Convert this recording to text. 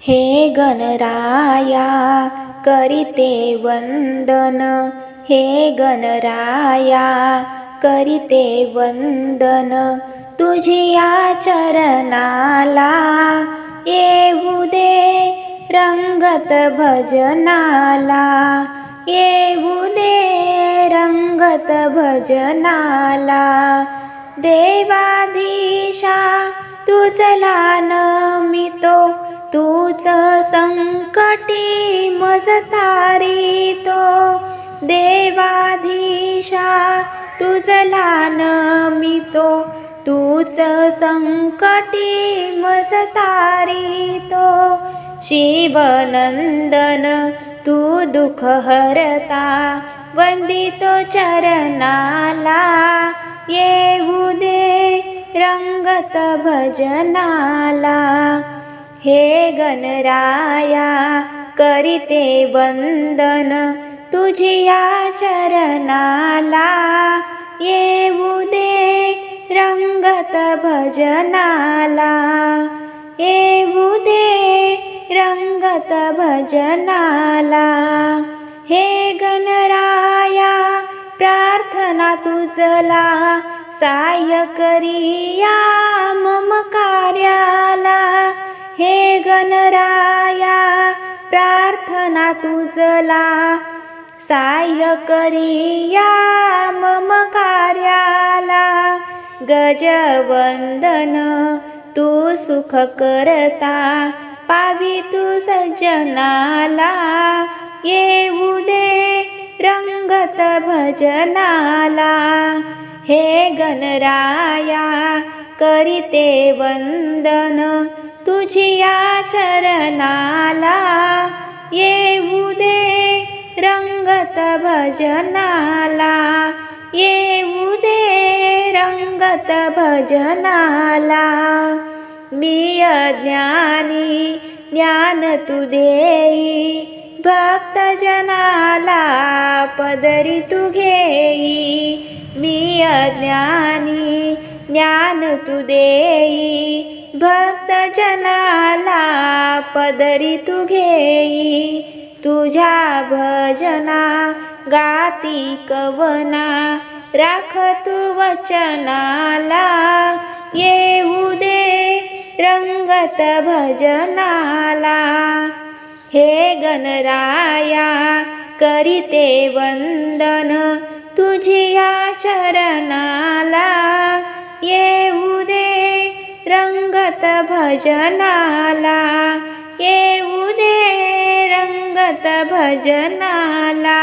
हे गणराया करीते वंदन. हे गणराया करिते वंदन. तुझिया चरणाला येऊ दे रंगत भजनाला. येऊ दे रंगत भजनाला. देवाधीशा तुझला नमितो. तूच संकटी मज तारितो देवाधीशा तुझला नमितो तूच संकटी मज तारितो शिवनंदन तू दुःख हरता. वंदितो चरणाला येऊ दे रंगत भजनाला. हे गणराया करीते वंदन तुझिया चरणाला येऊ दे रंगत भजनाला. येऊ दे रंगत भजनाला. हे गणराया प्रार्थना तुझला साय करिया प्रार्थना तुझला. साह्य करिया मम कार्याला. गजवंदन तू सुख करता. पावी तू सज्जनाला. येऊ दे रंगत भजनाला. हे गणराया करीते वंदन तुझिया चरणाला. ये रंगत भजनाला. येऊ दे रंगत भजनाला. मी अज्ञानी ज्ञान तू देई. भक्तजनाला पदरी तू घेई. मी अज्ञानी ज्ञान तू देई भक्तजनाला पदरी तू घेई. तुझ्या भजना गाती कवना राख तू वचनाला. येऊ दे रंगत भजनाला. हे गणराया करीते वंदन तुझ्या चरणाला. रंगत भजनाला. येऊ दे रंगत भजनाला.